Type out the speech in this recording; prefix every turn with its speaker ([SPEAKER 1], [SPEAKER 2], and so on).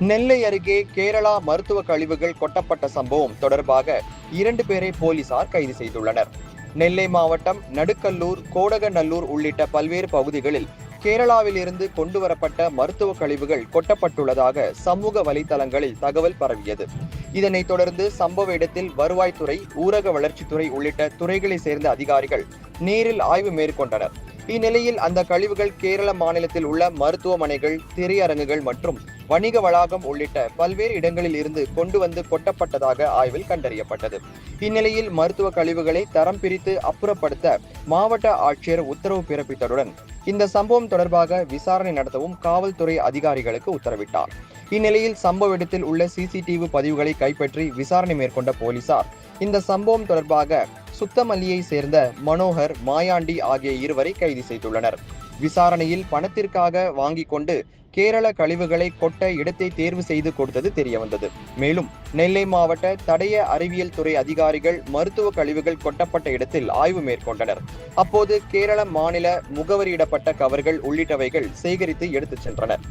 [SPEAKER 1] நெல்லை அருகே கேரளா மருத்துவ கழிவுகள் கொட்டப்பட்ட சம்பவம் தொடர்பாக இரண்டு பேரை போலீசார் கைது செய்துள்ளனர். நெல்லை மாவட்டம் நடுக்கல்லூர் கோடகநல்லூர் உள்ளிட்ட பல்வேறு பகுதிகளில் கேரளாவிலிருந்து கொண்டுவரப்பட்ட மருத்துவ கழிவுகள் கொட்டப்பட்டுள்ளதாக சமூக வலைதளங்களில் தகவல் பரவியது. இதனைத் தொடர்ந்து சம்பவ இடத்தில் வருவாய்த்துறை ஊரக வளர்ச்சித்துறை உள்ளிட்ட துறைகளைச் சேர்ந்த அதிகாரிகள் நேரில் ஆய்வு மேற்கொண்டனர். இந்நிலையில் அந்த கழிவுகள் கேரள மாநிலத்தில் உள்ள மருத்துவமனைகள் திரையரங்குகள் மற்றும் வணிக வளாகம் உள்ளிட்ட பல்வேறு இடங்களில் இருந்து கொண்டு வந்து கொட்டப்பட்டதாக ஆய்வில் கண்டறியப்பட்டது. இந்நிலையில் மருத்துவ கழிவுகளை தரம் பிரித்து அப்புறப்படுத்த மாவட்ட ஆட்சியர் உத்தரவு பிறப்பித்ததுடன் இந்த சம்பவம் தொடர்பாக விசாரணை நடத்தவும் காவல்துறை அதிகாரிகளுக்கு உத்தரவிட்டார். இந்நிலையில் சம்பவ இடத்தில் உள்ள சிசிடிவி பதிவுகளை கைப்பற்றி விசாரணை மேற்கொண்ட போலீசார் இந்த சம்பவம் தொடர்பாக சுத்தமல்லியை சேர்ந்த மனோகர் மாயாண்டி ஆகிய இருவரை கைது செய்துள்ளனர். விசாரணையில் பணத்திற்காக வாங்கிக் கொண்டு கேரள கழிவுகளை கொட்ட இடத்தை தேர்வு செய்து கொடுத்தது தெரியவந்தது. மேலும் நெல்லை மாவட்ட தடய அறிவியல் துறை அதிகாரிகள் மருத்துவ கழிவுகள் கொட்டப்பட்ட இடத்தில் ஆய்வு மேற்கொண்டனர். அப்போது கேரள மாநில முகவரியிடப்பட்ட கவர்கள் உள்ளிட்டவைகள் சேகரித்து எடுத்துச் சென்றனர்.